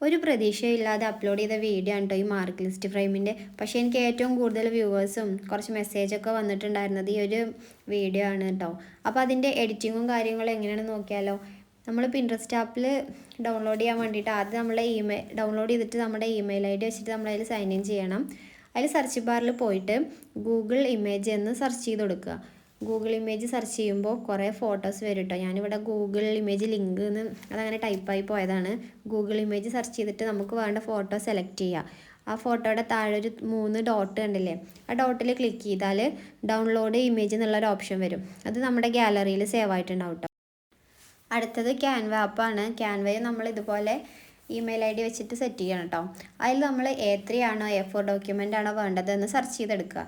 ഒരു പ്രതീക്ഷയില്ലാതെ അപ്ലോഡ് ചെയ്ത വീഡിയോ ആണ് കേട്ടോ ഈ മാർക്ക് ലിസ്റ്റ് ഫ്രെയിമിന്റെ പക്ഷേ എനിക്ക് ഏറ്റവും കൂടുതൽ വ്യൂവേഴ്സും കുറച്ച് മെസ്സേജൊക്കെ വന്നിട്ടുണ്ടായിരുന്നത് ഈ ഒരു വീഡിയോ ആണ് കേട്ടോ അപ്പോൾ അതിന്റെ എഡിറ്റിങ്ങും കാര്യങ്ങളും എങ്ങനെയാണെന്ന് നോക്കിയാലോ? നമ്മൾ പിൻട്രസ്റ്റ് ആപ്പിൽ ഡൗൺലോഡ് ചെയ്യാൻ വേണ്ടിയിട്ട് ആദ്യം നമ്മളെ ഇമെയിൽ ഡൗൺലോഡ് ചെയ്തിട്ട് നമ്മുടെ ഇമെയിൽ ഐ ഡി വെച്ചിട്ട് നമ്മളതിൽ സൈൻ ഇൻ ചെയ്യണം. അതിൽ സെർച്ച് ബാറിൽ പോയിട്ട് ഗൂഗിൾ ഇമേജ് എന്ന് സെർച്ച് ചെയ്ത് കൊടുക്കുക. ഗൂഗിൾ ഇമേജ് സെർച്ച് ചെയ്യുമ്പോൾ കുറേ ഫോട്ടോസ് വരും കേട്ടോ ഞാനിവിടെ ഗൂഗിൾ ഇമേജ് ലിങ്ക് എന്ന് അതങ്ങനെ ടൈപ്പായി പോയതാണ്. ഗൂഗിൾ ഇമേജ് സെർച്ച് ചെയ്തിട്ട് നമുക്ക് വേണ്ട ഫോട്ടോ സെലക്ട് ചെയ്യുക ആ ഫോട്ടോയുടെ താഴെ ഒരു മൂന്ന് ഡോട്ട് കണ്ടില്ലേ? ആ ഡോട്ടിൽ ക്ലിക്ക് ചെയ്താൽ ഡൗൺലോഡ് ഇമേജ് എന്നുള്ളൊരു ഓപ്ഷൻ വരും. അത് നമ്മുടെ ഗാലറിയിൽ സേവ് ആയിട്ടുണ്ടാവും കേട്ടോ അടുത്തത് ക്യാൻവ ആപ്പാണ് ക്യാൻവയെ നമ്മൾ ഇതുപോലെ ഇമെയിൽ ഐ ഡി വെച്ചിട്ട് സെറ്റ് ചെയ്യണം കേട്ടോ അതിൽ നമ്മൾ എ ത്രീ ആണോ എ ഫോർ ഡോക്യുമെന്റ് ആണോ വേണ്ടതെന്ന് സെർച്ച് ചെയ്തെടുക്കുക.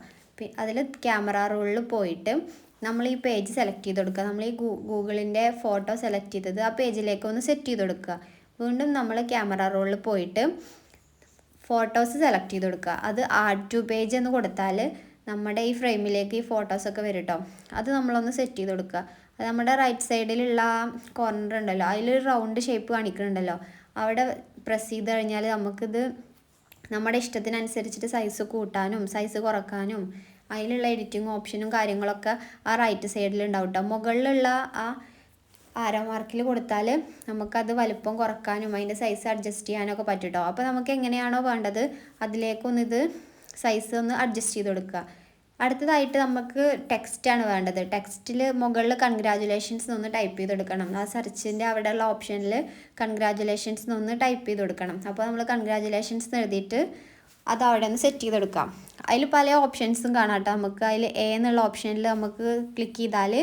അതിൽ ക്യാമറ റോളിൽ പോയിട്ട് നമ്മൾ ഈ പേജ് സെലക്ട് ചെയ്ത് കൊടുക്കുക നമ്മൾ ഈ ഗൂഗിളിന്റെ ഫോട്ടോ സെലക്ട് ചെയ്തത് ആ പേജിലേക്ക് ഒന്ന് സെറ്റ് ചെയ്ത് കൊടുക്കുക വീണ്ടും നമ്മൾ ക്യാമറ റോളിൽ പോയിട്ട് ഫോട്ടോസ് സെലക്ട് ചെയ്ത് കൊടുക്കുക അത് ആഡ് ടു പേജ് എന്ന് കൊടുത്താൽ നമ്മുടെ ഈ ഫ്രെയിമിലേക്ക് ഈ ഫോട്ടോസൊക്കെ വരും കേട്ടോ അത് നമ്മളൊന്ന് സെറ്റ് ചെയ്ത് കൊടുക്കുക അത് നമ്മുടെ റൈറ്റ് സൈഡിലുള്ള കോർണർ ഉണ്ടല്ലോ അതിലൊരു റൗണ്ട് ഷേപ്പ് കാണിക്കുന്നുണ്ടല്ലോ. അവിടെ പ്രസ് ചെയ്ത് കഴിഞ്ഞാൽ നമുക്കിത് നമ്മുടെ ഇഷ്ടത്തിനനുസരിച്ചിട്ട് സൈസ് കൂട്ടാനും സൈസ് കുറക്കാനും അതിലുള്ള എഡിറ്റിംഗ് ഓപ്ഷനും കാര്യങ്ങളൊക്കെ ആ റൈറ്റ് സൈഡിൽ ഉണ്ടാവും കേട്ടോ മുകളിലുള്ള ആ ആരോ മാർക്കിൽ കൊടുത്താൽ നമുക്കത് വലുപ്പം കുറക്കാനും അതിന്റെ സൈസ് അഡ്ജസ്റ്റ് ചെയ്യാനൊക്കെ പറ്റും കേട്ടോ അപ്പോൾ നമുക്ക് എങ്ങനെയാണോ വേണ്ടത് അതിലേക്കൊന്ന് ഇത് സൈസ് ഒന്ന് അഡ്ജസ്റ്റ് ചെയ്ത് കൊടുക്കുക. അടുത്തതായിട്ട് നമുക്ക് ടെക്സ്റ്റാണ് വേണ്ടത്. ടെക്സ്റ്റിൽ മുകളിൽ കൺഗ്രാജുലേഷൻസ് എന്നൊന്ന് ടൈപ്പ് ചെയ്ത് കൊടുക്കണം ആ സെർച്ചിന്റെ അവിടെയുള്ള ഓപ്ഷനിൽ കൺഗ്രാജുലേഷൻസ് എന്നൊന്ന് ടൈപ്പ് ചെയ്ത് കൊടുക്കണം. അപ്പോൾ നമ്മൾ കൺഗ്രാജുലേഷൻസ് എഴുതിയിട്ട് അത് അവിടെ നിന്ന് സെറ്റ് ചെയ്തെടുക്കാം. അതിൽ പല ഓപ്ഷൻസും കാണാം കേട്ടോ നമുക്ക് അതിൽ എ എന്നുള്ള ഓപ്ഷനിൽ നമുക്ക് ക്ലിക്ക് ചെയ്താൽ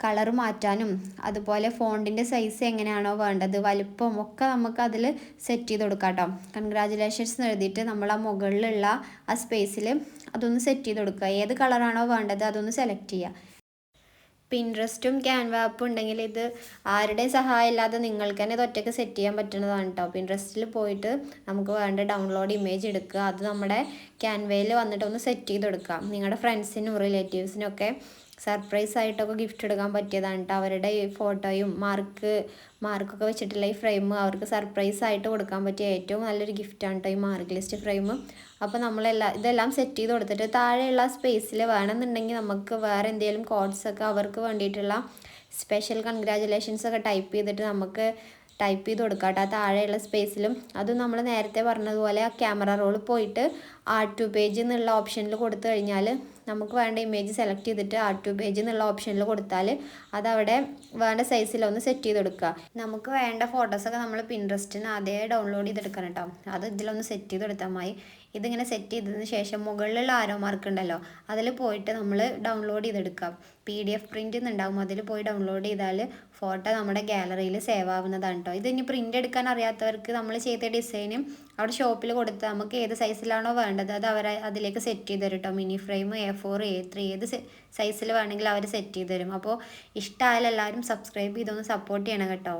കളർ മാറ്റാനും അതുപോലെ ഫോണ്ടിന്റെ സൈസ് എങ്ങനെയാണോ വേണ്ടത് വലുപ്പം ഒക്കെ നമുക്ക് അതിൽ സെറ്റ് ചെയ്ത് കൊടുക്കാം കേട്ടോ കൺഗ്രാജുലേഷൻസ് എഴുതിയിട്ട് നമ്മൾ ആ മുകളിലുള്ള ആ സ്പേസിൽ അതൊന്ന് സെറ്റ് ചെയ്ത് കൊടുക്കുക ഏത് കളറാണോ വേണ്ടത് അതൊന്ന് സെലക്ട് ചെയ്യുക. പിൻട്രസ്റ്റും ക്യാൻവ ആപ്പും ഉണ്ടെങ്കിൽ ഇത് ആരുടെയും സഹായം ഇല്ലാതെ നിങ്ങൾക്ക് തന്നെ ഇത് ഒറ്റയ്ക്ക് സെറ്റ് ചെയ്യാൻ പറ്റുന്നതാണ് കേട്ടോ പിൻട്രസ്റ്റിൽ പോയിട്ട് നമുക്ക് വേണ്ട ഡൗൺലോഡ് ഇമേജ് എടുക്കുക. അത് നമ്മുടെ ക്യാൻവയിൽ വന്നിട്ട് ഒന്ന് സെറ്റ് ചെയ്ത് കൊടുക്കാം നിങ്ങളുടെ ഫ്രണ്ട്സിനും റിലേറ്റീവ്സിനും ഒക്കെ സർപ്രൈസ് ആയിട്ടൊക്കെ ഗിഫ്റ്റ് എടുക്കാൻ പറ്റിയതാണ് കേട്ടോ അവരുടെ ഫോട്ടോയും മാർക്ക് മാർക്കൊക്കെ വെച്ചിട്ടുള്ള ഈ ഫ്രെയിം അവർക്ക് സർപ്രൈസ് ആയിട്ട് കൊടുക്കാൻ പറ്റിയ ഏറ്റവും നല്ലൊരു ഗിഫ്റ്റാണ് കേട്ടോ ഈ മാർക്ക് ലിസ്റ്റ് ഫ്രെയിം അപ്പോൾ നമ്മളെല്ലാം ഇതെല്ലാം സെറ്റ് ചെയ്ത് കൊടുത്തിട്ട് താഴെയുള്ള സ്പേസിൽ വേണമെന്നുണ്ടെങ്കിൽ നമുക്ക് വേറെ എന്തെങ്കിലും കോഡ്സൊക്കെ അവർക്ക് വേണ്ടിയിട്ടുള്ള സ്പെഷ്യൽ കൺഗ്രാജുലേഷൻസ് ഒക്കെ ടൈപ്പ് ചെയ്തിട്ട് നമുക്ക് ടൈപ്പ് ചെയ്ത് കൊടുക്കാം കേട്ടോ താഴെയുള്ള സ്പേസിലും അതും നമ്മൾ നേരത്തെ പറഞ്ഞതുപോലെ ആ ക്യാമറ റോൾ പോയിട്ട് ആർട്ട് ടു പേജ് എന്നുള്ള ഓപ്ഷനിൽ കൊടുത്തു കഴിഞ്ഞാൽ നമുക്ക് വേണ്ട ഇമേജ് സെലക്ട് ചെയ്തിട്ട് ആർട്ട് ടു പേജ് എന്നുള്ള ഓപ്ഷനിൽ കൊടുത്താൽ അതവിടെ വേണ്ട സൈസിലൊന്ന് സെറ്റ് ചെയ്ത് കൊടുക്കുക നമുക്ക് വേണ്ട ഫോട്ടോസൊക്കെ നമ്മൾ പിൻട്രസ്റ്റിന് അതേ ഡൗൺലോഡ് ചെയ്തെടുക്കണം കേട്ടോ അത് ഇതിലൊന്ന് സെറ്റ് ചെയ്ത് കൊടുത്താൽ മതി. ഇതിങ്ങനെ സെറ്റ് ചെയ്തതിന് ശേഷം മുകളിലുള്ള ആരോ മാർക്ക് ഉണ്ടല്ലോ അതിൽ പോയിട്ട് നമ്മൾ ഡൗൺലോഡ് ചെയ്തെടുക്കാം. പി ഡി എഫ് പ്രിന്റ് ഉണ്ടാകും അതിൽ പോയി ഡൗൺലോഡ് ചെയ്താൽ ഫോട്ടോ നമ്മുടെ ഗാലറിയിൽ സേവ് ആവുന്നതാണ് കേട്ടോ ഇനി പ്രിന്റ് എടുക്കാൻ അറിയാത്തവർക്ക് നമ്മൾ ചെയ്ത ഡിസൈനും അവിടെ ഷോപ്പിൽ കൊടുത്താൽ നമുക്ക് ഏത് സൈസിലാണോ വേണ്ടത്. അത് അവർ അതിലേക്ക് സെറ്റ് ചെയ്ത് തരും കേട്ടോ mini frame A four A three ഏത് സൈസിൽ വേണമെങ്കിലും അവർ സെറ്റ് ചെയ്ത് തരും. അപ്പോൾ ഇഷ്ടമായാലും എല്ലാവരും സബ്സ്ക്രൈബ് ചെയ്തൊന്ന് സപ്പോർട്ട് ചെയ്യണം കേട്ടോ.